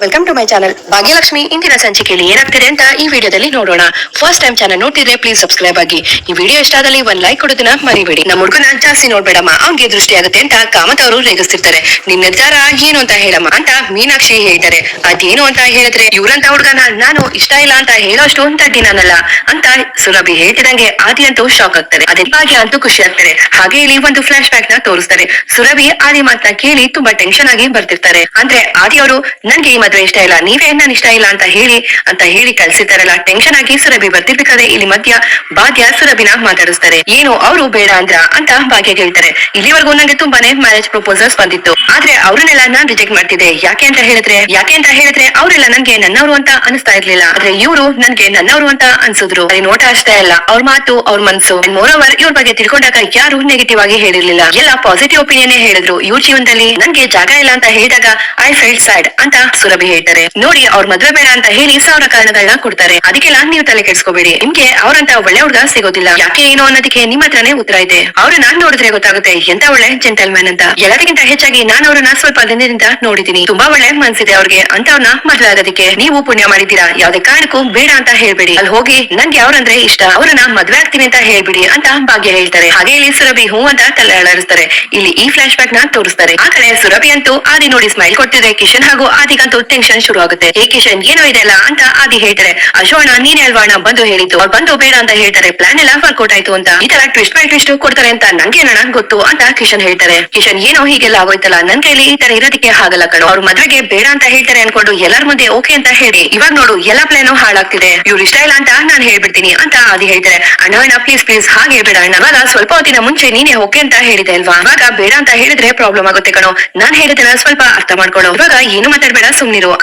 Welcome to my channel Bhagyalakshmi ಇಂದಿನ ಸಂಚಿಕೆಯಲ್ಲಿ ಏನಾಗ್ತಿದೆ ಅಂತ ಈ ವಿಡಿಯೋದಲ್ಲಿ ನೋಡೋಣ. ಫಸ್ಟ್ ಟೈಮ್ ಚಾನಲ್ ನೋಡ್ತಿದ್ರೆ ಪ್ಲೀಸ್ ಸಬ್ಸ್ಕ್ರೈಬ್ ಆಗಿ. ಈ ವಿಡಿಯೋ ಇಷ್ಟ ಆದಲ್ಲಿ ಒಂದ್ ಲೈಕ್ ಕೊಡೋದನ್ನ ಮರಿಬೇಡಿ. ನಮ್ಮ ಹುಡುಗನ ಜಾಸ್ತಿ ನೋಡ್ಬೇಡಮ್ಮ. ಅವ್ನಿಗೆ ದೃಷ್ಟಿ ಆಗುತ್ತೆ ಅಂತ ಕಾಮತ್ ಅವರು ರೇಗಿಸ್ತಿರ್ತಾರೆ. ನಿನ್ನ ನಿರ್ಧಾರ ಏನು ಅಂತ ಹೇಳಮ್ಮ ಅಂತ ಮೀನಾಕ್ಷಿ ಹೇಳ್ತಾರೆ. ಅದೇನು ಅಂತ ಹೇಳಿದ್ರೆ, ಇವ್ರಂತ ಹುಡುಗನ ನಾನು ಇಷ್ಟ ಇಲ್ಲ ಅಂತ ಹೇಳೋಷ್ಟು ಅಂತ ನಾನಲ್ಲ ಅಂತ ಸುರಭಿ ಹೇಳ್ತಿದಂಗೆ ಆದಿ ಅಂತೂ ಶಾಕ್ ಆಗ್ತಾರೆ. ಅದೇ ಭಾಗ್ಯ ಅಂತೂ ಖುಷಿ ಆಗ್ತಾರೆ. ಹಾಗೆ ಇಲ್ಲಿ ಒಂದು ಫ್ಲಾಶ್ ಬ್ಯಾಕ್ನ ತೋರಿಸ್ತಾರೆ. ಸುರಭಿ ಆದಿ ಮಾತ್ರ ಕೇಳಿ ತುಂಬಾ ಟೆನ್ಷನ್ ಆಗಿ ಬರ್ತಿರ್ತಾರೆ. ಅಂದ್ರೆ ಆದಿ ಅವರು ನನ್ಗೆ ಈ ಮದ್ವೆ ಇಷ್ಟ ಇಲ್ಲ, ನೀವೇ ನನ್ ಇಷ್ಟ ಇಲ್ಲ ಅಂತ ಹೇಳಿ ಅಂತ ಹೇಳಿ ಕಳ್ಸಿರ್ತಾರಲ್ಲ ಟೆನ್ಷನ್ ಆಗಿ ಸುರಭಿ ಬರ್ತಿರ್ಬೇಕಾದ್ರೆ ಇಲ್ಲಿ ಮಧ್ಯ ಭಾಗ್ಯ ಸುರಭಿನ ಮಾತಾಡಿಸ್ತಾರೆ. ಏನು, ಅವರು ಬೇಡ ಅಂದ್ರ ಅಂತ ಭಾಗ್ಯ ಹೇಳ್ತಾರೆ ಇಲ್ಲಿವರೆಗೂ ನಂಗೆ ತುಂಬಾನೇ ಮ್ಯಾರೇಜ್ ಪ್ರಪೋಸಲ್ಸ್ ಬಂದಿತ್ತು. ಆದ್ರೆ ಅವ್ರನ್ನೆಲ್ಲ ನಾನ್ ರಿಜೆಕ್ಟ್ ಮಾಡ್ತಿದ್ದೆ. ಯಾಕೆ ಅಂತ ಹೇಳಿದ್ರೆ, ಯಾಕೆ ಅಂತ ಹೇಳಿದ್ರೆ ಅವರೆಲ್ಲ ನನ್ಗೆ ನನ್ನವರು ಅಂತ ಅನಿಸ್ತಾ ಇರ್ಲಿಲ್ಲ. ಆದ್ರೆ ಇವರು ನನ್ಗೆ ನನ್ನವರು ಅಂತ ಅನ್ಸಿದ್ರು. ನೋಟ ಅಷ್ಟೇ ಅಲ್ಲ, ಅವ್ರ ಮಾತು, ಅವ್ರ ಮನ್ಸು. ಮೋರ್ ಓವರ್ ಇವ್ರ ಬಗ್ಗೆ ತಿಳ್ಕೊಂಡಾಗ ಯಾರು ನೆಗೆಟಿವ್ ಆಗಿ ಹೇಳಿರ್ಲಿಲ್ಲ. ಎಲ್ಲ ಪಾಸಿಟಿವ್ ಒಪಿನಿಯನ್ ಹೇಳಿದ್ರು. ಇವ್ರ ಜೀವನದಲ್ಲಿ ನನ್ಗೆ ಜಾಗ ಇಲ್ಲ ಅಂತ ಹೇಳಿದಾಗ ಐ ಫೆಲ್ಟ್ ಸ್ಯಾಡ್ ಅಂತ ಸುರಭಿ ಹೇಳ್ತಾರೆ. ನೋಡಿ, ಅವ್ರ ಮದ್ವೆ ಬೇಡ ಅಂತ ಹೇಳಿ ಸಾವಿರ ಕಾರಣಗಳನ್ನ ಕೊಡ್ತಾರೆ. ಅದಕ್ಕೆಲ್ಲ ನೀವು ತಲೆ ಕೆಡ್ಸ್ಕೋಬೇಡಿ. ನಿಮ್ಗೆ ಅವ್ರಂತ ಒಳ್ಳೆ ಹುಡುಗ ಸಿಗೋದಿಲ್ಲ. ಯಾಕೆ ಏನು ಅನ್ನೋದಕ್ಕೆ ನಿಮ್ಮ ಹತ್ರನೇ ಉತ್ತರ ಇದೆ. ನಾನ್ ನೋಡಿದ್ರೆ ಗೊತ್ತಾಗುತ್ತೆ ಎಂತ ಒಳ್ಳೆ ಜೆಂಟಲ್ ಮ್ಯಾನ್ ಅಂತ. ಎಲ್ಲದಕ್ಕಿಂತ ಹೆಚ್ಚಾಗಿ ನಾನು ಅವ್ರನ್ನ ಸ್ವಲ್ಪ ದಿನದಿಂದ ನೋಡಿದೀನಿ ತುಂಬಾ ಒಳ್ಳೆ ಮನ್ಸಿದೆ ಅವ್ರಿಗೆ. ಅಂತ ಅವ್ರನ್ನ ಮದ್ವೆ ಆಗೋದಕ್ಕೆ ನೀವು ಪುಣ್ಯ ಮಾಡಿದ್ದೀರಾ? ಯಾವ್ದೇ ಕಾರಣಕ್ಕೂ ಬೇಡ ಅಂತ ಹೇಳ್ಬೇಡಿ. ಅಲ್ಲಿ ಹೋಗಿ ನನ್ಗೆ ಅವ್ರಂದ್ರೆ ಇಷ್ಟ. ಅವ್ರನ್ನ ಮದ್ವೆ ಆಗ್ತೀನಿ ಅಂತ ಹೇಳ್ಬಿಡಿ ಅಂತ ಭಾಗ್ಯ ಹೇಳ್ತಾರೆ. ಹಾಗೆ ಇಲ್ಲಿ ಸುರಭಿ ಹೂ ಅಂತ ತಲೆ ಅಳರಿಸ್ತಾರೆ ಇಲ್ಲಿ ಈ ಫ್ಲಾಶ್ ಬ್ಯಾಕ್ನ ತೋರಿಸ್ತಾರೆ. ಆ ಕಡೆ ಸುರಭಿ ಅಂತೂ ಆದಿ ನೋಡಿ ಸ್ಮೈಲ್ ಕೊಡ್ತಿದೆ ಕಿಶನ್ ಹಾಗೂ ಆದಿಗಂತೂ ಟೆನ್ಷನ್ ಶುರು ಆಗುತ್ತೆ ಏ ಕಿಶನ್, ಏನೋ ಇದೆಲ್ಲ ಅಂತ ಆದಿ ಹೇಳ್ತಾರೆ. ಅಶೋಣ, ನೀನೇ ಹೇಳ್ವಾಣ ಬಂದು ಹೇಳಿದ್ದು. ಅವ್ರು ಬಂದು ಬೇಡ ಅಂತ ಹೇಳ್ತಾರೆ. ಪ್ಲಾನ್ ಎಲ್ಲ ವರ್ಕೌಟ್ ಆಯ್ತು ಅಂತ. ಈ ತರ ಟ್ವಿಸ್ಟ್ ಬೈ ಟ್ವಿಸ್ಟ್ ಕೊಡ್ತಾರೆ ಅಂತ ನಂಗೆ ಏನಣ್ಣ ಗೊತ್ತು ಅಂತ ಕಿಶನ್ ಹೇಳ್ತಾರೆ. ಕಿಶನ್, ಏನೋ ಹೀಗೆಲ್ಲ ಆಗೋಯ್ತಲ್ಲ? ನನ್ ಕೈಲಿ ಈ ತರ ಇರೋದಕ್ಕೆ ಆಗಲ್ಲ ಕಣೋ. ಅವ್ರ ಮದ್ವೆಗೆ ಬೇಡ ಅಂತ ಹೇಳ್ತಾರೆ ಅನ್ಕೊಂಡು ಎಲ್ಲರ ಮುಂದೆ ಓಕೆ ಅಂತ ಹೇಳಿ. ಇವಾಗ ನೋಡು, ಎಲ್ಲಾ ಪ್ಲಾನು ಹಾಳಾಗ್ತಿದೆ. ಇವ್ರು ಇಷ್ಟ ಇಲ್ಲ ಅಂತ ನಾನ್ ಹೇಳ್ಬಿಡ್ತೀನಿ ಅಂತ ಆದಿ ಹೇಳ್ತಾರೆ. ಅಣ್ಣ ಪ್ಲೀಸ್ ಪ್ಲೀಸ್ ಹಾಗೆ ಬೇಡ ಅಣ್ಣ. ಅಲ್ಲ ಸ್ವಲ್ಪ ಹೊತ್ತಿನ ಮುಂಚೆ ನೀನೆ ಓಕೆ ಅಂತ ಹೇಳಿದೆ ಅಲ್ವಾ? ಇವಾಗ ಬೇಡ ಅಂತ ಹೇಳಿದ್ರೆ ಪ್ರಾಬ್ಲಮ್ ಆಗುತ್ತೆ ಕಣೋ. ನಾನ್ ಹೇಳಿದ್ರೆ ಸ್ವಲ್ಪ ಅರ್ಥ ಮಾಡ್ಕೊಳ್ಳೋ ಇವಾಗ ಏನು ಮಾತಾಡ್ಬೇಡ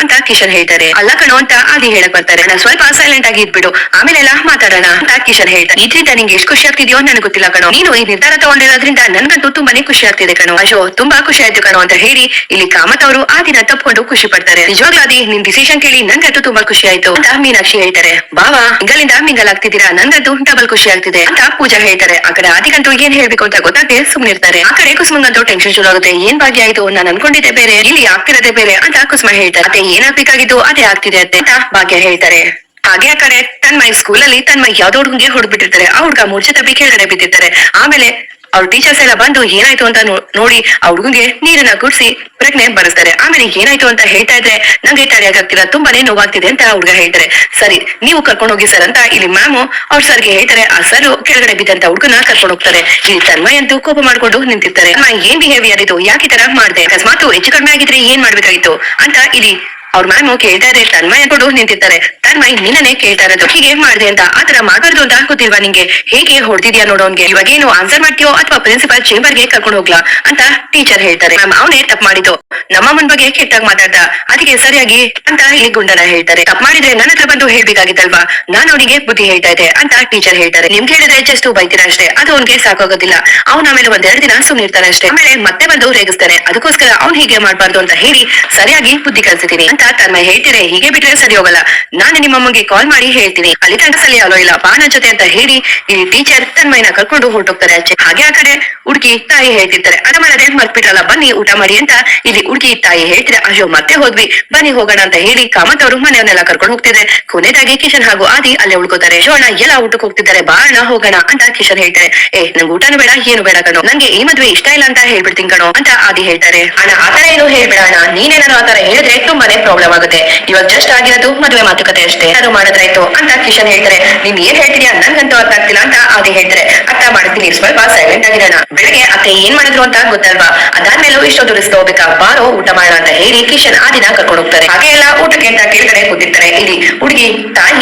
ಅಂತ ಕಿಶನ್ ಹೇಳ್ತಾರೆ. ಅಲ್ಲ ಕಣೋ ಅಂತ ಆದಿ ಹೇಳಕ್ ಬರ್ತಾರೆ. ನಾನು ಸ್ವಲ್ಪ ಸೈಲೆಂಟ್ ಆಗಿ ಇದ್ಬಿಡು. ಆಮೇಲೆಲ್ಲ ಮಾತಾಡೋಣ ಅಂತ ಕಿಶನ್ ಹೇಳ್ತಾರೆ. ಇದ್ರಿಂದ ನಿಂಗೆ ಎಷ್ಟು ಖುಷಿ ಆಗ್ತಿದ್ಯೋ ನನಗೆ ಗೊತ್ತಿಲ್ಲ ಕಣೋ. ನೀನು ಈ ನಿರ್ಧಾರ ತಗೊಂಡಿರೋದ್ರಿಂದ ನನ್ಗಂತೂ ತುಂಬಾನೇ ಖುಷಿ ಆಗ್ತಿದೆ ಕಣೋ. ಅಶೋ ತುಂಬಾ ಖುಷಿ ಆಯ್ತು ಕಣೋ ಅಂತ ಹೇಳಿ ಇಲ್ಲಿ ಕಾಮತ್ ಅವರು ಆ ದಿನ ತಪ್ಕೊಂಡು ಖುಷಿ ಪಡ್ತಾರೆ. ನಿಜವಾಗ್ಲೂ ಅದಿ ನಿನ್ ಡಿಸಿಷನ್ ಕೇಳಿ ನನ್ಗಂತೂ ತುಂಬಾ ಖುಷಿ ಆಯ್ತು ಅಂತ ಮೀನಾಕ್ಷಿ ಹೇಳ್ತಾರೆ. ಬಾವಾ ಇಂಗಲಿಂದ ಮಿಂಗಲ್ ಆಗ್ತಿದ್ದೀರಾ ನನ್ಗಂತೂ ಡಬಲ್ ಖುಷಿ ಆಗ್ತಿದೆ ಅಂತ ಪೂಜಾ ಹೇಳ್ತಾರೆ. ಆ ಕಡೆ ಆದಿಗಂತೂ ಏನ್ ಹೇಳ್ಬೇಕು ಅಂತ ಗೊತ್ತಾಗದೆ ಸುಮ್ನಿರ್ತಾರೆ. ಆ ಕಡೆ ಕುಸುಮಂಗಂತೂ ಟೆನ್ಷನ್ ಶುರು ಆಗುತ್ತೆ ಏನ್ ಭಾಗ್ಯ ಆಯ್ತು ನಾನು ಅನ್ಕೊಂಡಿದ್ದೆ ಬೇರೆ. ಇಲ್ಲಿ ಆಗ್ತಿರೋದೇ ಬೇರೆ ಅಂತ ಕುಸುಮ ಹೇಳ್ತಾರೆ. ಅದೇ ಏನಾಗ್ಬೇಕಾಗಿದ್ದು ಅದೇ ಆಗ್ತಿದೆ ಅತ್ತೆ ಅಂತ ಭಾಗ್ಯ ಹೇಳ್ತಾರೆ. ಹಾಗೆ ಆ ಕಡೆ ತನ್ಮೈ ಸ್ಕೂಲಲ್ಲಿ ತನ್ಮಯ್ ಯಾವ್ದೋ ಹುಡುಗಿಗೆ ಹುಡ್ಬಿಟ್ಟಿರ್ತಾರೆ ಆ ಹುಡುಗ ಮೂರ್ಛೆ ತಪ್ಪಿ ಕೆಳಗಡೆ ಬಿದ್ದಿರ್ತಾರೆ. ಆಮೇಲೆ ಅವ್ರ ಟೀಚರ್ಸ್ ಎಲ್ಲ ಬಂದು ಏನಾಯ್ತು ಅಂತ ನೋಡಿ ಆ ಹುಡುಗನ್ಗೆ ನೀರನ್ನ ಕುಡಿಸಿ ಪ್ರಜ್ಞೆ ಬರೆಸ್ತಾರೆ. ಆಮೇಲೆ ಏನಾಯ್ತು ಅಂತ ಹೇಳ್ತಾ ಇದ್ರೆ ನಂಗೆ ತಡೆಯಾಗ್ತಿಲ್ಲ ತುಂಬಾನೇ ನೋವಾಗ್ತಿದೆ ಅಂತ ಹುಡುಗ ಹೇಳ್ತಾರೆ. ಸರಿ, ನೀವು ಕರ್ಕೊಂಡು ಹೋಗಿ ಸರ್ ಅಂತ ಇಲ್ಲಿ ಮ್ಯಾಮು ಅವ್ರ ಸರ್ಗೆ ಹೇಳ್ತಾರೆ. ಆ ಸರ್ ಕೆಳಗಡೆ ಬಿದ್ದಂತ ಹುಡುಗನ ಕರ್ಕೊಂಡು ಹೋಗ್ತಾರೆ. ಇಲ್ಲಿ ತನ್ಮಯ ಅಂತೂ ಕೋಪ ಮಾಡ್ಕೊಂಡು ನಿಂತಿರ್ತಾರೆ. ಏನ್ ಬಿಹೇವಿಯರ್ ಇದು? ಯಾಕೆ ತರ ಮಾಡಿದೆ? ಅಕಸ್ಮಾತ್ ಹೆಚ್ಚು ಕಡಿಮೆ ಆಗಿದ್ರೆ ಏನ್ ಮಾಡ್ಬೇಕಾಗಿತ್ತು? ಅಂತ ಇಲ್ಲಿ ಅವ್ರ ಮ್ಯಾಮ್ ಕೇಳ್ತಾ ಇದ್ರೆ ತನ್ಮಯ ಕೊಡು ನಿಂತಿರ್ತಾರೆ. ತನ್ಮಯ್ ನಿನ್ನೆ ಕೇಳ್ತಾ ಇರೋದು. ಹೀಗೆ ಮಾಡ್ದೆ ಅಂತ ಆತರ ಮಾಡಬಾರ್ದು ಅಂತ ಗೊತ್ತಿಲ್ವಾ ನಿಂಗೆ? ಹೇಗೆ ಹೊಡೆದಿದ್ಯಾ ನೋಡೋನ್ಗೆ ಇವಾಗ ಏನು ಆನ್ಸರ್ ಮಾಡ್ತೀಯೋ ಅಥವಾ ಪ್ರಿನ್ಸಿಪಲ್ ಚೇಂಬರ್ಗೆ ಕರ್ಕೊಂಡು ಹೋಗ್ಲಾ ಅಂತ ಟೀಚರ್ ಹೇಳ್ತಾರೆ. ಮ್ಯಾಮ್ ಅವನೇ ತಪ್ಪು ಮಾಡಿದ್ದು. ನಮ್ಮಮ್ಮನ್ ಬಗ್ಗೆ ಕೆಟ್ಟಾಗಿ ಮಾತಾಡ್ದ. ಅದಕ್ಕೆ ಸರಿಯಾಗಿ ಅಂತ ಇಲ್ಲಿ ಗುಂಡನ ಹೇಳ್ತಾರೆ. ತಪ್ಪು ಮಾಡಿದ್ರೆ ನನ್ನ ಹತ್ರ ಬಂದು ಹೇಳ್ಬೇಕಾಗಿತ್ತಲ್ವಾ? ನಾನು ಅವನಿಗೆ ಬುದ್ಧಿ ಹೇಳ್ತಾ ಇದ್ದೆ ಅಂತ ಟೀಚರ್ ಹೇಳ್ತಾರೆ. ನಿಮ್ಗೆ ಹೇಳಿದ್ರೆ ಜಸ್ಟ್ ಬೈತೀರಾ ಅಷ್ಟೇ. ಅದು ಅವ್ನಿಗೆ ಸಾಕಾಗೋದಿಲ್ಲ. ಅವ್ನ ಆಮೇಲೆ ಒಂದೆರಡು ದಿನ ಸುಮ್ನಿರ್ತಾನೆ ಅಷ್ಟೇ. ಆಮೇಲೆ ಮತ್ತೆ ಬಂದು ರೇಗಿಸ್ತಾನೆ. ಅದಕ್ಕೋಸ್ಕರ ಅವ್ನ್ ಹೀಗೆ ಮಾಡ್ಬಾರ್ದು ಅಂತ ಹೇಳಿ ಸರಿಯಾಗಿ ಬುದ್ಧಿ ಕಲ್ಸಿದ್ದೀನಿ ಅಂತ ತನ್ನ ಹೇಳ್ತೀರೆ ಹೀಗೆ ಬಿಟ್ರೆ ಸರಿ ಹೋಗಲ್ಲ. ನಾನು ನಿಮ್ಮಮ್ಮಗೆ ಕಾಲ್ ಮಾಡಿ ಹೇಳ್ತೀನಿ. ಅಲ್ಲಿ ತನಕ ಸಲಿ ಅಲೋ ಇಲ್ಲ. ಬಾ ನನ್ ಜೊತೆ ಅಂತ ಹೇಳಿ ಇಲ್ಲಿ ಟೀಚರ್ ತನ್ಮಯ್ನ ಕರ್ಕೊಂಡು ಹೊರಟೋಗ್ತಾರೆ ಆಚೆ. ಹಾಗೆ ಆ ಕಡೆ ಹುಡುಗಿ ತಾಯಿ ಹೇಳ್ತಿರ್ತಾರೆ. ಅದ ಮಾಡದೆ ಮರ್ತ್ಬಿಟ್ರಲ್ಲ ಬನ್ನಿ ಊಟ ಮಾಡಿ ಅಂತ ಇಲ್ಲಿ ಹುಡುಗಿ ತಾಯಿ ಹೇಳ್ತಿದ್ರೆ ಅಯ್ಯೋ, ಮತ್ತೆ ಹೋದ್ವಿ. ಬನ್ನಿ ಹೋಗೋಣ ಅಂತ ಹೇಳಿ ಕಾಮತ್ ಅವರು ಮನೆಯವನ್ನೆಲ್ಲ ಕರ್ಕೊಂಡು ಹೋಗ್ತಿದ್ರೆ ಕೊನೆದಾಗಿ ಕಿಶನ್ ಹಾಗೂ ಆದಿ ಅಲ್ಲೇ ಉಳ್ಕೋತಾರೆ. ಶೋಣ ಎಲ್ಲ ಊಟಕ್ಕೆ ಹೋಗ್ತಿದ್ದಾರೆ. ಬಾಣ ಹೋಗೋಣ ಅಂತ ಕಿಶನ್ ಹೇಳ್ತಾರೆ. ಏ, ನಂಗೆ ಊಟನೂ ಬೇಡ, ಏನು ಬೇಡ ಕಣೋ. ನಂಗೆ ಈ ಮದ್ವೆ ಇಷ್ಟ ಇಲ್ಲ ಅಂತ ಹೇಳ್ಬಿಡ್ತೀನಿ ಕಣೋ ಅಂತ ಆದಿ ಹೇಳ್ತಾರೆ. ಅಣ್ಣ ಆತರ ಏನು ಹೇಳ್ಬೇಡ ಅಣ್ಣ. ನೀನೇನೋ ಆತರ ಹೇಳಿದ್ರೆ ತುಂಬಾನೇ ಪ್ರಾಬ್ಲಮ್ ಆಗುತ್ತೆ. ಇವಾಗ ಜಸ್ಟ್ ಆಗಿರೋದು ಮದುವೆ ಮಾತುಕತೆ. ಅಷ್ಟೇ ಅದು ಮಾಡಿದ್ರಾಯ್ತು ಅಂತ ಕಿಶನ್ ಹೇಳ್ತಾರೆ. ನೀನ್ ಏನ್ ಹೇಳ್ತೀಯಾ ನನ್ಗಂತೂ ಅರ್ಥ ಆಗ್ತಿಲ್ಲ ಅಂತ ಆದಿ ಹೇಳ್ತಾರೆ. ಅರ್ಥ ಮಾಡ್ತೀನಿ ಸ್ವಲ್ಪ ಸೈಲೆಂಟ್ ಆಗಿರೋಣ ಬೆಳಗ್ಗೆ ಅತ್ತೆ ಏನ್ ಮಾಡಿದ್ರು ಅಂತ ಗೊತ್ತಲ್ವಾ? ಅದಾದ್ಮೇಲೂ ಇಷ್ಟೊಂದು ರಿಸ್ಕ್ ಹೋಗ್ಬೇಕಾ ಬಾರೋ, ಊಟ ಮಾಡೋಣ ಅಂತ ಹೇಳಿ ಕಿಶನ್ ಆ ದಿನ ಕರ್ಕೊಂಡು ಹೋಗ್ತಾರೆ. ಹಾಗೆ ಎಲ್ಲ ಊಟಕ್ಕೆ ಅಂತ ಕೇಳ್ತಾರೆ, ಕೂತಿರ್ತಾರೆ. ಇಲ್ಲಿ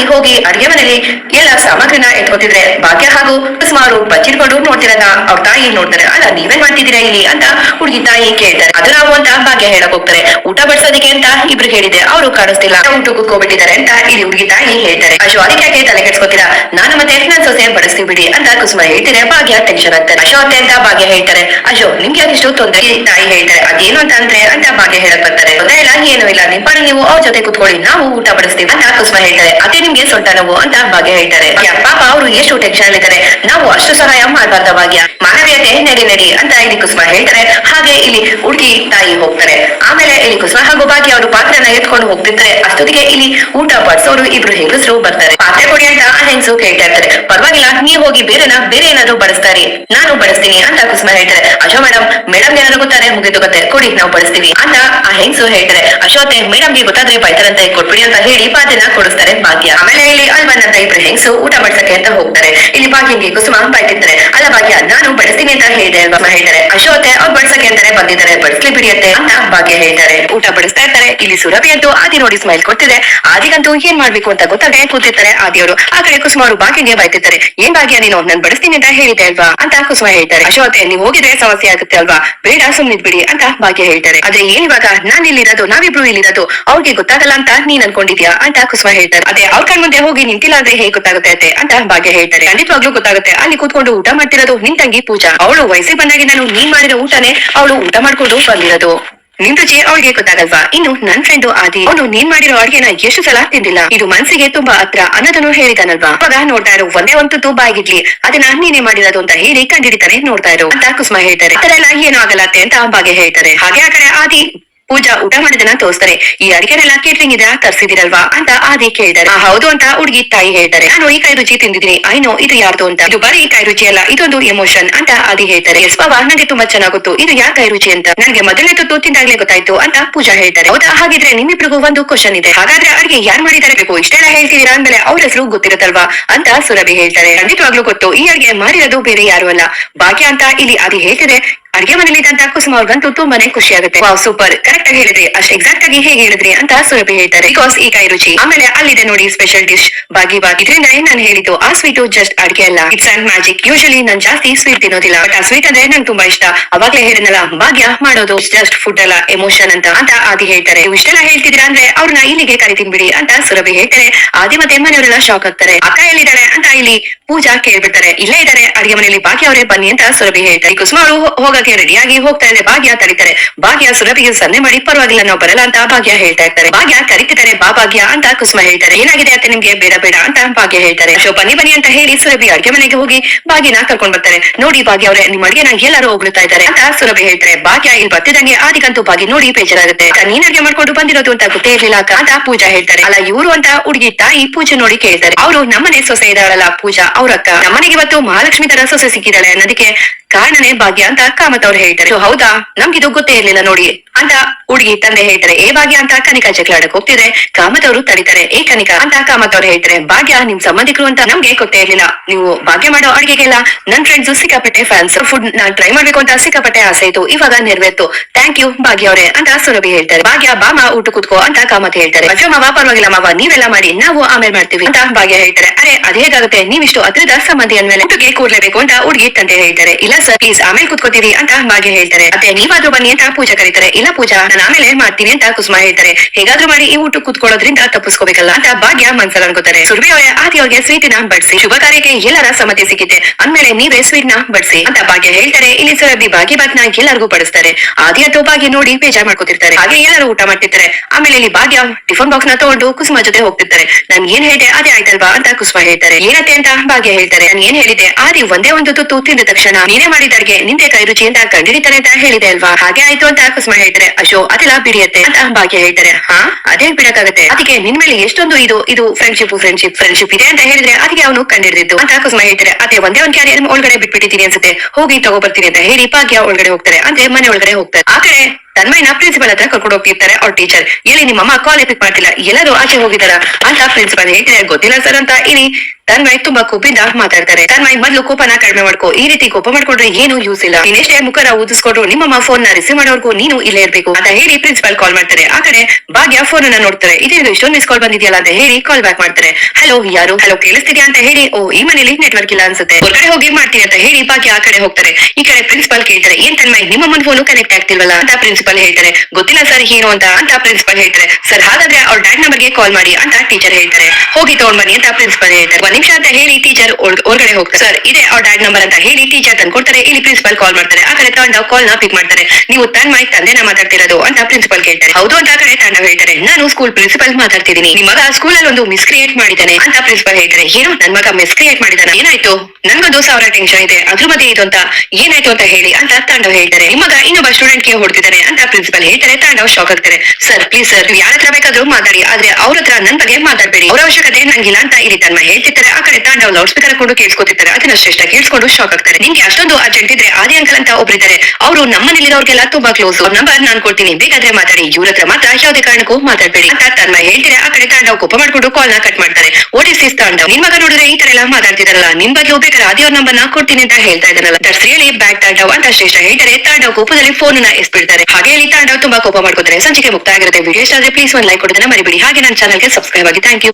ತಾಯಿ ಹೋಗಿ ಅಡಿಗೆ ಮನೆಯಲ್ಲಿ ಎಲ್ಲ ಸಾಮಗ್ರಿನ ಎತ್ಕೊತಿದ್ರೆ ಭಾಗ್ಯ ಹಾಗೂ ಸುಮಾರು ಬಚ್ಚಿಟ್ಕೊಂಡು ನೋಡ್ತಿರೋದ ಅವ್ರ ತಾಯಿ ನೋಡ್ತಾರೆ. ಅಲ್ಲ, ನೀವೇನ್ ಮಾಡ್ತಿದ್ದೀರಾ ಇಲ್ಲಿ ಅಂತ ಹುಡುಗಿ ತಾಯಿ ಕೇಳ್ತಾರೆ. ಅದು ನಾವು ಅಂತ ಭಾಗ್ಯ ಹೇಳಕ್ ಹೋಗ್ತಾರೆ. ಊಟ ಬಡಿಸೋದಕ್ಕೆ ಅಂತ ಇಬ್ರು ಹೇಳಿದೆ ಅವರು ಕಾಣಿಸ್ತಿಲ್ಲ. ಊಟಕ್ಕೆ ಹೋಗ್ಬಿಟ್ಟಿದ್ದಾರೆ ಅಂತ ಇಲ್ಲಿ ಹುಡುಗಿ ತಾಯಿ ಹೇಳ್ತಾರೆ. ಅಶೋ ಅದಕ್ಕೆ ಯಾಕೆ ತಲೆ ಕೆಡ್ಸ್ಕೊತೀರಾ? ನಾನು ಮತ್ತೆ ನನ್ ಸೊಸೆ ಬಡಿಸ್ತೀವಿ ಬಿಡಿ ಅಂತ ಕುಸುಮ ಹೇಳ್ತಾರೆ ಭಾಗ್ಯ ಟೆನ್ಷನ್ ಆಗ್ತಾರೆ. ಅಶೋ ಅಂತ ಭಾಗ್ಯ ಹೇಳ್ತಾರೆ. ಅಶೋ ನಿಮ್ಗೆ ಇಷ್ಟು ತೊಂದರೆ? ತಾಯಿ ಹೇಳ್ತಾರೆ. ಅದೇನು ಅಂತ ಅಂದ್ರೆ ಅಂತ ಭಾಗ್ಯ ಹೇಳಕ್ ಬರ್ತಾರೆ. ತೊಂದರೆ ಇಲ್ಲ, ಏನು ಇಲ್ಲ. ನಿಮ್ ನೀವು ಅವ್ರ ಜೊತೆ ಕುತ್ಕೊಳ್ಳಿ. ನಾವು ಊಟ ಬಡಿಸ್ತೀವಿ ಅಂತ ಕುಸುಮ ಹೇಳ್ತಾರೆ. ಅದೇ ನಿಮ್ಗೆ ಸೊಂಟ ನೋವು ಅಂತ ಭಾಗ್ಯ ಹೇಳ್ತಾರೆ. ಪಾಪ ಅವರು ಎಷ್ಟು ಟೆನ್ಷನ್ ಇದ್ದಾರೆ ನಾವು ಅಷ್ಟು ಸಹಾಯ ಮಾಡಬಾರ್ದ ಭಾಗ್ಯ. ಮಾನವೀಯತೆ ನಡಿ ನಡಿ ಅಂತ ಇಲ್ಲಿ ಕುಸುಮ ಹೇಳ್ತಾರೆ. ಹಾಗೆ ಇಲ್ಲಿ ಹುಡುಗಿ ತಾಯಿ ಹೋಗ್ತಾರೆ. ಆಮೇಲೆ ಇಲ್ಲಿ ಕುಸುಮ ಹಾಗೂ ಭಾಗ್ಯ ಅವರು ಪಾತ್ರನ ಎತ್ಕೊಂಡು ಹೋಗ್ತಿರ್ತಾರೆ. ಅಷ್ಟೊತ್ತಿಗೆ ಇಲ್ಲಿ ಊಟ ಬಡ್ಸೋರು ಇಬ್ರು ಹೆಂಗಸರು ಬರ್ತಾರೆ. ಪಾತ್ರೆ ಕೊಡಿ ಅಂತ ಹೆಂಗಸು ಕೇಳ್ತಾ ಇರ್ತಾರೆ. ಪರವಾಗಿಲ್ಲ, ನೀವ್ ಹೋಗಿ ಬೇರೆನ, ಬೇರೆ ಏನಾದ್ರು ಬಡಿಸ್ತಾರೆ ನಾನು ಬಡಿಸ್ತೀನಿ ಅಂತ ಕುಸುಮ ಹೇಳ್ತಾರೆ. ಅಶೋ ಮೇಡಮ್ ಮೇಡಮ್ ಏನಾದ್ರು ಗೊತ್ತಾರೆ? ಮುಗಿದು ಗೊತ್ತೆ. ಕೊಡಿ, ನಾವು ಬಳಸ್ತೀವಿ ಅಂತ ಆ ಹೆಂಗಸು ಹೇಳ್ತಾರೆ. ಅಶೋತೆ ಮೇಡಮ್ಗೆ ಗೊತ್ತಾದ್ರೆ ಬೈತಾರಂತೆ, ಕೊಟ್ಬಿಡಿ ಅಂತ ಹೇಳಿ ಪಾತ್ರೆನ ಕೊಡಿಸ್ತಾರೆ ಭಾಗ್ಯ. ಆಮೇಲೆ ಇಲ್ಲಿ ಅಲ್ಬನ್ ಅಂತ ಇಬ್ರು ಹೆಂಗಸು ಊಟ ಮಾಡ್ಸಕ್ಕೆ ಅಂತ ಹೋಗ್ತಾರೆ. ಇಲ್ಲಿ ಭಾಗ್ಯಂಗೆ ಕುಸುಮ ಬೈತಿರ್ತಾರೆ ಅಲ್ಲ ಭಾಗ್ಯ ನಾನು ಬಡಿಸ್ತೀನಿ ಅಂತ ಹೇಳಿದೆ ಅಲ್ವಾ? ಹೇಳ್ತಾರೆ. ಅಶೋತೆ, ಅವ್ರು ಬಡ್ಸಕ್ಕೆ ಅಂತಾರೆ, ಬಂದಿದ್ದಾರೆ, ಬಡಿಸ್ಲಿ ಬಿಡಿಯತ್ತೆ ಅಂತ ಭಾಗ್ಯ ಹೇಳ್ತಾರೆ. ಊಟ ಬಡಿಸ್ತಾ ಇರ್ತಾರೆ. ಇಲ್ಲಿ ಸುರಭಿ ಅಂತೂ ಆದಿ ನೋಡಿ ಸ್ಮೈಲ್ ಕೊಡ್ತಿದೆ. ಆದಿಗಂತೂ ಏನ್ ಮಾಡ್ಬೇಕು ಅಂತ ಗೊತ್ತಾಗ ಕೂತಿರ್ತಾರೆ ಆದಿಯವರು. ಆ ಕಡೆ ಕುಸುಮ ಅವರು ಭಾಗ್ಯಗೆ ಬೈತಿರ್ತಾರೆ. ಏನ್ ಭಾಗ್ಯ, ನೀನು ನನ್ ಬಡಿಸ್ತೀನಿ ಅಂತ ಹೇಳಿದೆ ಅಲ್ವಾ? ಅಂತ ಕುಸುಮ ಹೇಳ್ತಾರೆ. ಅಶೋತೆ, ನೀವು ಹೋಗಿದ್ರೆ ಸಮಸ್ಯೆ ಆಗುತ್ತೆ ಅಲ್ವಾ? ಬೇಡ ಸುಮ್ನಿದ್ ಬಿಡಿ ಅಂತ ಭಾಗ್ಯ ಹೇಳ್ತಾರೆ. ಆದ್ರೆ ಏನ್ ಇವಾಗ ನಾನ್ ಇಲ್ಲಿರೋದು, ನಾವಿಬ್ರು ಇಲ್ಲಿರೋದು, ಅವ್ರಿಗೆ ಗೊತ್ತಾಗಲ್ಲ ಅಂತ ನೀನ್ ಅನ್ಕೊಂಡಿದ್ಯಾ? ಅಂತ ಕುಸುಮ ಹೇಳ್ತಾರೆ. ಅದೇ, ಅವ್ರ ಮುಂದೆ ಹೋಗಿ ನಿಂತಿಲ್ಲ ಅಂದ್ರೆ ಹೇಗೆ ಗೊತ್ತಾಗುತ್ತೆ ಅತ್ತೆ? ಅಂತ ಭಾಗ್ಯ ಹೇಳ್ತಾರೆ. ಖಂಡಿತವಾಗ್ಲೂ ಗೊತ್ತಾಗುತ್ತೆ. ಅಲ್ಲಿ ಕೂತ್ಕೊಂಡು ಊಟ ಮಾಡ್ತಿರೋದು ನಿನ್ ತಂಗಿ ಪೂಜಾ. ಅವಳು ವಯಸ್ಸಿಗೆ ಬಂದಾಗಿ ನಾನು ಮಾಡಿರೋ ಊಟನೇ ಅವಳು ಊಟ ಮಾಡ್ಕೊಂಡು ಬಂದಿರೋದು. ನಿನ್ ರುಚಿ ಅವಳಿಗೆ ಗೊತ್ತಾಗಲ್ವಾ? ಇನ್ನು ನನ್ ಫ್ರೆಂಡ್ ಆದಿ ಅವನು ನೀನ್ ಮಾಡಿರೋ ಅಡಿಗೆನ ಎಷ್ಟು ಸಲ ತಿಂದಿಲ್ಲ. ಇದು ಮನ್ಸಿಗೆ ತುಂಬಾ ಹತ್ರ ಅನ್ನೋದನ್ನು ಹೇಳಿದಾನಲ್ವಾ? ಅವಾಗ ನೋಡ್ತಾ ಇರೋ ಒಂದೇ ಒಂದು ತುತ್ತು ಬಾಗಿಡ್ಲಿ ಅದನ್ನ ನೀನೇ ಮಾಡಿರೋದು ಅಂತ ಹೇಳಿ ಕಂಡಿಡಿತಾನೆ ನೋಡ್ತಾ ಇರೋ ಅಂತ ಕುಸುಮ ಹೇಳ್ತಾರೆ. ಎಲ್ಲ ಏನೂ ಆಗಲ್ಲ ಅಂತ ಭಾಗ್ಯ ಹೇಳ್ತಾರೆ. ಹಾಗೆ ಆ ಆದಿ ಪೂಜಾ ಊಟ ಮಾಡಿದನ ತೋರಿಸ್ತಾರೆ. ಈ ಅಡಿಗೆನೆಲ್ಲ ಕೇಟ್ರಿಂಗ್ ಇದೆ ತರ್ಸಿದಿರಲ್ವಾ ಅಂತ ಆದಿ ಕೇಳಿದಾರೆ ಹೌದು ಅಂತ ಹುಡುಗಿ ತಾಯಿ ಹೇಳ್ತಾರೆ. ನಾನು ಈ ಕೈ ರುಚಿ ತಿಂದಿದ್ದೀನಿ. ಐನೋ ಇದು ಯಾರ್ದು ಅಂತ. ಇದು ಬರೀ ಕೈ ರುಚಿ ಅಲ್ಲ, ಇದೊಂದು ಎಮೋಷನ್ ಅಂತ ಆದಿ ಹೇಳ್ತಾರೆ. ಎಸ್ ಬಾಬಾ ನನಗೆ ತುಂಬಾ ಚೆನ್ನಾಗುತ್ತು. ಗೊತ್ತು ಇದು ಯಾರ ಕೈ ರುಚಿ ಅಂತ? ನನಗೆ ಮೊದಲನೇ ತುತ್ತು ತಿಂದಾಗ್ಲೇ ಗೊತ್ತಾಯ್ತು ಅಂತ ಪೂಜಾ ಹೇಳ್ತಾರೆ. ಹೌದಾ? ಹಾಗಿದ್ರೆ ನಿಮ್ಮಿಬ್ರಿಗೂ ಒಂದು ಕ್ವಶನ್ ಇದೆ. ಹಾಗಾದ್ರೆ ಅಡಿಗೆ ಯಾರು ಮಾಡಿದಾರೆ ಬೇಕು? ಇಷ್ಟೆಲ್ಲ ಹೇಳ್ತಿದೀರಾ ಅಂದ್ಮೇಲೆ ಅವ್ರ ಹೆಸರು ಗೊತ್ತಿರತ್ತಲ್ವಾ ಅಂತ ಸುರಭಿ ಹೇಳ್ತಾರೆ. ಖಂಡಿತವಾಗ್ಲೂ ಗೊತ್ತು. ಈ ಅಡಿಗೆ ಮಾಡಿರೋದು ಬೇರೆ ಯಾರು ಅಲ್ಲ. ಭಾಗ್ಯ ಅಂತ ಇಲ್ಲಿ ಆದಿ ಹೇಳ್ತಿದೆ. ಅಡಿಗೆ ಮನೇಲಿ ಇದ್ದಂತ ಕುಸುಮ ಅವ್ರಿಗಂತೂ ತುಂಬಾನೇ ಖುಷಿ ಆಗುತ್ತೆ. Wow, super. ಕರೆಕ್ಟ್ ಆಗಿ ಹೇಳಿದ್ರಿ. ಅಷ್ಟು ಎಕ್ಸಾಕ್ಟ್ ಆಗಿ ಹೇಗೆ ಹೇಳಿದ್ರಿ ಅಂತ ಸುರಭಿ ಹೇಳ್ತಾರೆ. ಬಿಕಾಸ್ ಈ ಕೈ ರುಚಿ. ಆಮೇಲೆ ಅಲ್ಲಿದೆ ನೋಡಿ ಸ್ಪೆಷಲ್ ಡಿಶ್ ಬಾಗಿ ಬಾಗಿ ಇದರಿಂದ ನಾನು ಹೇಳಿದ್ದು, ಆ ಸ್ವೀಟ್ ಜಸ್ಟ್ ಅಡಿಗೆ ಅಲ್ಲ. ಇಟ್ಸ್ ಅಂಡ್ ಮ್ಯಾಜಿಕ್ ಯೂಶಲಿ ನಾನ್ ಜಾಸ್ತಿ ಸ್ವೀಟ್ ತಿನ್ನೋದಿಲ್ಲ. ಬಟ್ ಆ ಸ್ವೀಟ್ ಅಂದ್ರೆ ನಂಗೆ ತುಂಬಾ ಇಷ್ಟ. ಅವಾಗ್ಲೇ ಹೇಳಿದ್ನಲ್ಲ, ಭಾಗ್ಯ ಮಾಡೋದು. ಜಸ್ಟ್ ಫುಡ್ ಅಲ್ಲ ಎಮೋಷನ್ ಅಂತ. ಅಂತ ಆದಿ ಹೇಳ್ತಾರೆ. ನೀವು ಇಷ್ಟೆಲ್ಲ ಹೇಳ್ತಿದ್ರ ಅಂದ್ರೆ ಅವ್ರನ್ನ ಇಲ್ಲಿಗೆ ಕರಿತೀನಿ ಬಿಡಿ ಅಂತ ಸುರಭಿ ಹೇಳ್ತಾರೆ. ಆದಿ ಮತ್ತೆ ಮನೆಯವರೆಲ್ಲ ಶಾಕ್ ಆಗ್ತಾರೆ. ಅಕ್ಕ ಎಲ್ಲಿದ್ದಾಳೆ ಅಂತ ಇಲ್ಲಿ ಪೂಜಾ ಕೇಳ್ಬಿಡ್ತಾರೆ. ಇಲ್ಲೇ ಇದ್ದಾರೆ, ಅಡಿಗೆ ಮನೆಯಲ್ಲಿ ಭಾಗ್ಯ ಅವರೇ ಬನ್ನಿ ಅಂತ ಸುರಭಿ ಹೇಳ್ತಾರೆ. ಕುಸುಮ ಅವರು ಹೋಗಕ್ಕೆ ರೆಡಿಯಾಗಿ ಹೋಗ್ತಾ ಇದೆ ಭಾಗ್ಯ ತಡಿತಾರೆ ಭಾಗ್ಯ ಸುರಭಿಗೆ ಸನ್ನೆ ಮಾಡಿ, ಪರವಾಗಿಲ್ಲ, ನಾವು ಬರಲ್ಲ ಅಂತ ಭಾಗ್ಯ ಹೇಳ್ತಾ ಇರ್ತಾರೆ. ಭಾಗ್ಯ ಕರಿತಿದ್ದಾರೆ, ಬಾ ಭಾಗ್ಯ ಅಂತ ಕುಸುಮ ಹೇಳ್ತಾರೆ. ಏನಾಗಿದೆ ಅತ್ತೆ ನಿಮ್ಗೆ? ಬೇಡ ಬೇಡ ಅಂತ ಭಾಗ್ಯ ಹೇಳ್ತಾರೆ. ಅಶೋ ಬನ್ನಿ ಬನ್ನಿ ಅಂತ ಹೇಳಿ ಸುರಭಿ ಅಡ್ಗೆ ಮನೆಗೆ ಹೋಗಿ ಭಾಗ್ಯನ ಕರ್ಕೊಂಡ್ ಬರ್ತಾರೆ. ನೋಡಿ ಭಾಗ್ಯ ಅವರೇ, ನಿಮ್ಮ ಅಡಿಗೆನ ಎಲ್ಲರೂ ಹೋಗ್ತಾ ಇದ್ದಾರೆ ಅಂತ ಸುರಭಿ ಹೇಳ್ತಾರೆ. ಭಾಗ್ಯ ಇಲ್ಲಿ ಬರ್ತಿದಂಗೆ ಆದಿಗಂತೂ ಭಾಗ್ಯ ನೋಡಿ ಬೇಜಾರಾಗುತ್ತೆ. ನೀನ್ ಅಡ್ಗೆ ಮಾಡ್ಕೊಂಡು ಬಂದಿರೋದು ಅಂತ ಗೊತ್ತೇ ಇರ್ಲಿಲ್ಲ ಅಂತ ಪೂಜಾ ಹೇಳ್ತಾರೆ. ಅಲ್ಲ, ಇವರು ಅಂತ ಹುಡುಗಿ ತಾಯಿ ಪೂಜೆ ನೋಡಿ ಕೇಳ್ತಾರೆ. ಅವರು ನಮ್ಮನೆ ಸೊಸೆ ಇದ್ದಾಳಲ್ಲ ಪೂಜಾ, ಅವ್ರ ಅಕ್ಕ. ನಮ್ಮನೆಗೆ ಇವತ್ತು ಮಹಾಲಕ್ಷ್ಮಿ ತರ ಸೊಸೆ ಸಿಕ್ಕಿದಾಳೆ ಅನ್ನೋದಕ್ಕೆ ಕಾರಣನೇ ಭಾಗ್ಯ ಅಂತ ಕಾಮತ್ ಅವ್ರು ಹೇಳ್ತಾರೆ. ಹೌದಾ? ನಮ್ಗಿದು ಗೊತ್ತೇ ಇರ್ಲಿಲ್ಲ ನೋಡಿ. ಅಂತ ಹುಡುಗಿ ತಂದೆ ಹೇಳ್ತಾರೆ, ಏ ಭಾಗ್ಯ ಅಂತ ಕನಿಕಾ ಜಗಳಾಡಕ್ ಹೋಗ್ತಿದ್ರೆ? ಕಾಮತ್ ಅವರು ತಡಿತಾರೆ, ಏ ಕನಿಕಾ, ಅಂತ ಕಾಮತ್ ಅವ್ರು ಹೇಳ್ತಾರೆ, ಭಾಗ್ಯ, ನಿಮ್ ಸಂಬಂಧಿಕರು ಅಂತ ನಮ್ಗೆ ಗೊತ್ತೇ ಇರ್ಲಿಲ್ಲ. ನೀವು ಭಾಗ್ಯ ಮಾಡೋ ಅಡಿಗೆಗೆಲ್ಲ ನನ್ ಫ್ರೆಂಡ್ಸ್ ಸಿಕ್ಕಾಪಟ್ಟೆ ಫ್ಯಾನ್ಸ್ ಫುಡ್ ನಾನ್ ಟ್ರೈ ಮಾಡ್ಬೇಕು ಅಂತ ಸಿಕ್ಕಾಪಟ್ಟೆ ಆಸೆ ಇತ್ತು. ಇವಾಗ ನೆರವೇರ್ತು. ಥ್ಯಾಂಕ್ ಯು ಭಾಗ್ಯ ಅವರೇ, ಅಂತ ಸುರಭಿ ಹೇಳ್ತಾರೆ. ಭಾಗ್ಯ ಬಾಮ ಊಟ ಕೂತ್ಕೋ, ಅಂತ ಕಾಮತ್ ಹೇಳ್ತಾರೆ. ಮಾವ, ಪರವಾಗಿಲ್ಲ ಮಾವ, ನೀವೆಲ್ಲ ಮಾಡಿ, ನಾವು ಆಮೇಲೆ ಮಾಡ್ತೀವಿ, ಅಂತ ಭಾಗ್ಯ ಹೇಳ್ತಾರೆ. ಅರೆ ಅದೇಗಾಗುತ್ತೆ ನೀವಿಷ್ಟು ಹತ್ರದ ಸಂಬಂಧಿ ಅಂದ್ಮೇಲೆ ಊಟಕ್ಕೆ ಕೂರ್ಲೇಬೇಕು ಅಂತ ಹುಡುಗಿ ತಂದೆ ಹೇಳ್ತಾರೆ. ಇಲ್ಲ ಸರ್ ಪ್ಲೀಸ್ ಆಮೇಲೆ ಕುತ್ಕೋತೀವಿ ಅಂತ ಭಾಗ್ಯ ಹೇಳ್ತಾರೆ. ಮತ್ತೆ ನೀವಾದ್ರೂ ಬನ್ನಿ ಅಂತ ಪೂಜಾ ಕರೀತಾರೆ. ಇಲ್ಲ ಪೂಜಾ, ನಾನು ಆಮೇಲೆ ಮಾಡ್ತೀನಿ ಅಂತ ಕುಸುಮ ಹೇಳ್ತಾರೆ. ಹೇಗಾದ್ರೂ ಮಾಡಿ ಈ ಊಟ ಕುತ್ಕೊಳ್ಳೋದ್ರಿಂದ ತಪ್ಪಿಸ್ಕೋಬೇಕಲ್ಲ ಅಂತ ಭಾಗ್ಯ ಮನ್ಸಲ್ಲಿ ಅನ್ಕೋತಾರೆ. ಸುರ್ವಿ ಅವರ, ಆದಿ ಅವ್ರಿಗೆ ಸ್ವೀಟ್ನ ಬಡಿಸಿ. ಶುಭ ಕಾರ್ಯಕ್ಕೆ ಎಲ್ಲರ ಸಮ್ಮತಿ ಸಿಕ್ಕಿದೆ ಅಂದ್ಮೇಲೆ ನೀವೇ ಸ್ವೀಟ್ನ ಬಡಿಸಿ ಅಂತ ಭಾಗ್ಯ ಹೇಳ್ತಾರೆ. ಇಲ್ಲಿ ಸುರಭಿ ಭಾಗ್ಯ ಬಾತ್ನ ಎಲ್ಲರಿಗೂ ಬಡಿಸ್ತಾರೆ. ಆದಿ ಅಥವಾ ಭಾಗ್ಯ ನೋಡಿ ಬೇಜಾರ್ ಮಾಡ್ಕೊತಿರ್ತಾರೆ. ಹಾಗೆ ಎಲ್ಲರೂ ಊಟ ಮಾಡ್ತಿರ್ತಾರೆ. ಆಮೇಲೆ ಇಲ್ಲಿ ಭಾಗ್ಯ ಟಿಫನ್ ಬಾಕ್ಸ್ನ ತಗೊಂಡು ಕುಸುಮ ಜೊತೆ ಹೋಗ್ತಿರ್ತಾರೆ. ನಾನ್ ಏನ್ ಹೇಳಿದೆ ಅದೇ ಆಯ್ತಲ್ವಾ ಅಂತ ಕುಸುಮ ಹೇಳ್ತಾರೆ. ಏನತ್ತೆ ಅಂತ ಭಾಗ್ಯ ಹೇಳ್ತಾರೆ. ನಾನು ಏನ್ ಹೇಳಿದೆ, ಆದಿ ಒಂದೇ ಒಂದು ತುತ್ತು ತಿಂದ ತಕ್ಷಣ ನೀನೇ ಮಾಡಿದ ಅಡ್ಗೆ ನಿಂದೆ ಕೈ ರುಚಿಯಿಂದ ಅಂತ ಹೇಳಿದೆ ಅಲ್ವಾ? ಹಾಗೆ ಆಯ್ತು ಅಂತ ಕುಸುಮ ಹೇಳ್ತಾರೆ. ಅಶೋ, ಅದೆಲ್ಲ ಬಿಡಿಯತ್ತೆ ಅಂತ ಭಾಗ್ಯ ಹೇಳ್ತಾರೆ. ಹಾ, ಅದೇ ಬಿಡಕ್ಕಾಗತ್ತೆ. ಅದಕ್ಕೆ ನಿನ್ ಮೇಲೆ ಎಷ್ಟೊಂದು ಇದು ಇದು ಫ್ರೆಂಡ್ಶಿಪ್ ಫ್ರೆಂಡ್ಶಿಪ್ ಫ್ರೆಂಡ್ಶಿಪ್ ಇದೆ ಅಂತ ಹೇಳಿದ್ರೆ ಅದಕ್ಕೆ ಅವನು ಕಂಡಿಡಿದ್ದು ಅಂತ ಕುಸುಮ ಹೇಳ್ತಾರೆ. ಅದೇ ಒಂದೇ ಒಂದ್ ಕ್ಯಾರಿಯರ್ ಒಳಗಡೆ ಬಿಟ್ಬಿಟ್ಟಿದ್ದೀನಿ ಅನ್ಸುತ್ತೆ. ಹೋಗಿ ತಗೋಬರ್ತೀನಿ ಅಂತ ಹೇಳಿ ಭಾಗ್ಯ ಒಳಗಡೆ ಹೋಗ್ತಾರೆ. ಅಂದ್ರೆ ಮನೆ ಒಳಗಡೆ ಹೋಗ್ತಾರೆ. ಆ ಕಡೆ ತನ್ಮಯ್ನ ಪ್ರಿನ್ಸಿಪಲ್ ಹತ್ರ ಕರ್ಕೊಂಡು ಹೋಗ್ತಿರ್ತಾರೆ ಅವ್ರ ಟೀಚರ್ ಎಲ್ಲಿ ನಿಮ್ಮಮ್ಮ ಕಾಲ್ ಪಿಕ್ ಮಾಡ್ತಿಲ್ಲ, ಎಲ್ಲರೂ ಆಚೆ ಹೋಗಿದಾರ. ಅಂತ ಪ್ರಿನ್ಸಿಪಲ್ ಹೇಳ್ತಾರೆ ಗೊತ್ತಿಲ್ಲ ಸರ್ ಅಂತ ಇಲ್ಲಿ ತನ್ಮಯ್ ತುಂಬಾ ಕೋಪಿಂದ ಮಾತಾಡ್ತಾರೆ. ತನ್ಮಯ್, ಮೊದ್ಲು ಕೋಪನ ಕಡಿಮೆ ಮಾಡ್ಕೋ. ಈ ರೀತಿ ಕೋಪ ಮಾಡ್ಕೊಂಡ್ರೆ ಏನು ಯೂಸ್ ಇಲ್ಲ. ಇನ್ನೆಷ್ಟೇ ಮುಖರ ಊದಿಸ್ಕೊಂಡ್ರು ನಿಮ್ಮಮ್ಮ ಫೋನ್ನ ರಿಸೀವ್ ಮಾಡೋರ್ಗು ನೀನು ಇಲ್ಲೇ ಇರ್ಬೇಕು. ಅಂತ ಹೇಳಿ ಪ್ರಿನ್ಸಿಪಲ್ ಕಾಲ್ ಮಾಡ್ತಾರೆ. ಆ ಕಡೆ ಭಾಗ್ಯ ಫೋನ್ ಅನ್ನ ನೋಡ್ತಾರೆ. ಇದೇನು ಇಷ್ಟೊಂದು ಮಿಸ್ ಕಾಲ್ ಬಂದಿದೆಯಲ್ಲ ಅಂತ ಹೇಳಿ ಕಾಲ್ ಬ್ಯಾಕ್ ಮಾಡ್ತಾರೆ. ಹಲೋ ಯಾರು? ಹಲೋ ಕೇಳಿಸ್ತಿದ್ಯಾ? ಅಂತ ಹೇಳಿ, ಓ, ಈ ಮನೇಲಿ ನೆಟ್ವರ್ಕ್ ಇಲ್ಲ ಅನ್ಸುತ್ತೆ. ಕಡೆ ಹೋಗಿ ಮಾಡ್ತೀನಿ ಅಂತ ಹೇಳಿ ಭಾಗ್ಯ ಆ ಕಡೆ ಹೋಗ್ತಾರೆ. ಈ ಕಡೆ ಪ್ರಿನ್ಸಿಪಲ್ ಕೇಳ್ತಾರೆ, ಏನ್ ತನ್ಮಯ್ ನಿಮ್ಮಮ್ಮನ ಫೋನ್ ಕನೆಕ್ಟ್ ಆಗ್ತಿಲ್ವಲ್ಲ? ಅಂತ ಪ್ರಿನ್ಸಿಪಲ್ ಹೇಳ್ತಾರೆ, ಗೊತ್ತಿಲ್ಲ ಸರ್ ಏನು ಅಂತ ಅಂತ ಪ್ರಿನ್ಸಿಪಲ್ ಹೇಳ್ತಾರೆ. ಸರ್ ಹಾಗಾದ್ರೆ ಅವ್ರ ಡ್ಯಾಡ್ ನಂಬರ್ ನಂಬರ್ಗೆ ಕಾಲ್ ಮಾಡಿ ಅಂತ ಟೀಚರ್ ಹೇಳ್ತಾರೆ. ಹೋಗಿ ತಗೊಂಡ್ ಬನ್ನಿ ಅಂತ ಪ್ರಿನ್ಸಿಪಲ್ ಹೇಳ್ತಾರೆ. ಒಂದ್ ನಿಮಿಷ ಅಂತ ಹೇಳಿ ಟೀಚರ್ ಹೊರಗಡೆ ಹೋಗ್ತಾರೆ. ಸರ್ ಇದೆ ಅವ್ರ ಡ್ಯಾಡ್ ನಂಬರ್ ಅಂತ ಹೇಳಿ ಟೀಚರ್ ತಂದು ಕೊಡ್ತಾರೆ. ಇಲ್ಲಿ ಪ್ರಿನ್ಸಿಪಲ್ ಕಾಲ್ ಮಾಡ್ತಾರೆ. ಆ ಕಡೆ ತಾಂಡವ್ ಕಾಲ್ನ ಪಿಕ್ ಮಾಡ್ತಾರೆ. ನೀವು ತನ್ ಮೈ ತಂದೆನ ಮಾತಾಡ್ತಿರೋದು, ಅಂತ ಪ್ರಿನ್ಸಿಪಲ್ ಕೇಳ್ತಾರೆ. ಹೌದು ಅಂತ ಆ ಕಡೆ ತಾಂಡವ್ ಹೇಳ್ತಾರೆ. ನಾನು ಸ್ಕೂಲ್ ಪ್ರಿನ್ಸಿಪಲ್ ಮಾತಾಡ್ತಿದ್ದೀನಿ. ನಿಮ್ಮ ಮಗ ಸ್ಕೂಲ್ ಅಲ್ಲಿ ಒಂದು ಮಿಸ್ ಕ್ರಿಯೇಟ್ ಮಾಡಿದ್ದಾನೆ, ಅಂತ ಪ್ರಿನ್ಸಿಪಲ್ ಹೇಳ್ತಾರೆ. ಏನು ನನ್ ಮಗ ಮಿಸ್ ಕ್ರಿಯೇಟ್ ಮಾಡಿದಾನ ಏನಾಯ್ತು ನನ್ಗೊಂದು ಸಾವಿರ ಟೆನ್ಷನ್ ಇದೆ. ಅದ್ರ ಮಧ್ಯೆ ಇದು ಅಂತ ಏನಾಯ್ತು ಅಂತ ಹೇಳಿ, ಅಂತ ತಾಂಡವ್ ಹೇಳ್ತಾರೆ. ನಿಮ್ಮ ಮಗ ಇನ್ನೊಬ್ಬ ಸ್ಟೂಡೆಂಟ್ಗೆ ಹೊಡ್ತಿದ್ದಾನೆ ಅಂತ ಪ್ರಿನ್ಸಿಪಲ್ ಹೇಳ್ತಾರೆ, ತಾಂಡವ್ ಶಾಕ್ ಆಗ್ತಾರೆ. ಸರ್ ಪ್ಲೀಸ್ ಸರ್ ನೀವು ಯಾರ ಹತ್ರ ಬೇಕಾದ್ರೂ ಮಾತಾಡಿ, ಆದ್ರೆ ಅವ್ರ ಹತ್ರ ನನ್ ಬಗ್ಗೆ ಮಾತಾಡ್ಬೇಡಿ. ಅವ್ರ ಅವಶ್ಯಕತೆ ನಂಗಿಲ್ಲ ಅಂತ ಇಲ್ಲಿ ತನ್ನ ಹೇಳ್ತಿರ್ತಾರೆ. ಆ ಕಡೆ ತಾಂಡವ್ ಲೌಡ್ ಸ್ಪೀಕರ್ ಹಾಕೊಂಡು ಕೇಳಿಸ್ಕೊತಿರ್ತಾರೆ ಅದನ್ನ ಶ್ರೇಷ್ಠ ಕೇಳಿಸ್ಕೊಂಡು ಶಾಕ್ ಆಗ್ತಾರೆ. ನಿಮ್ಗೆ ಅಷ್ಟೊಂದು ಅರ್ಜೆಂಟ್ ಇದ್ರೆ ಆದಿ ಅಂಕಲ್ ಅಂತ ಒಬ್ಬರಿದ್ದಾರೆ ಅವರು ನಮ್ಮನೇಲಿರೋರ್ಗೆಲ್ಲ ತುಂಬಾ ಕ್ಲೋಸ್ ಅವ್ರ ನಂಬರ್ ನಾನ್ ಕೊಡ್ತೀನಿ. ಬೇಕಾದ್ರೆ ಮಾತಾಡಿ. ಇವ್ರ ಹತ್ರ ಮಾತ್ರ ಯಾವುದೇ ಕಾರಣಕ್ಕೂ ಮಾತಾಡ್ಬೇಡಿ ಅಂತ ತನ್ನ ಹೇಳ್ತಾರೆ ಆ ಕಡೆ ತಾಂಡವ್ ಕೋಪ ಮಾಡ್ಕೊಂಡು ಕಾಲ್ನ ಕಟ್ ಮಾಡ್ತಾರೆ. ಓಡಿಸಿ ತಾಂಡವ್? ನಿನ್ ಮಗ ನೋಡಿದ್ರೆ ಈ ತರ ಎಲ್ಲ ಮಾತಾಡ್ತಿದಾರಲ್ಲ ನಿಮ್ ಬಗ್ಗೆ ಬೇಕಾದ್ರೆ ಆದಿ ಅವ್ರ ನಂಬರ್ ನಾ ಕೊಡ್ತೀನಿ ಅಂತ ಹೇಳ್ತಾ ಇದ್ದಾರಲ್ಲ ದಟ್ಸ್ ರಿಯಲಿ ಬ್ಯಾಡ್ ತಾಂಡವ್ ಅಂತ ಶ್ರೇಷ್ಠ ಹೇಳ್ತಾರೆ. ತಾಂಡವ್ ಕೋಪದಲ್ಲಿ ಫೋನ್ನ ಎಸ್ಬಿಡ್ತಾರೆ. ಹಾಗೆ ತಾಂಡವ್ ತುಂಬಾ ಕೋಪ ಮಾಡ್ಕೋತಾರೆ ಸಂಚಿಕೆ ಮುಕ್ತ ಆಗಿರುತ್ತೆ. ವಿಡಿಯೋ ಇಷ್ಟ ಆದ್ರೆ ಪ್ಲೀಸ್ ಒಂದ್ ಲೈಕ್ ಕೊಡೋದನ್ನ ಮರಿಬೇಡಿ. ಹಾಗೆ ನನ್ನ ಚಾನಲ್ಗೆ ಸಬ್ಸ್ಕ್ರೈಬ್ ಆಗಿ. Thank you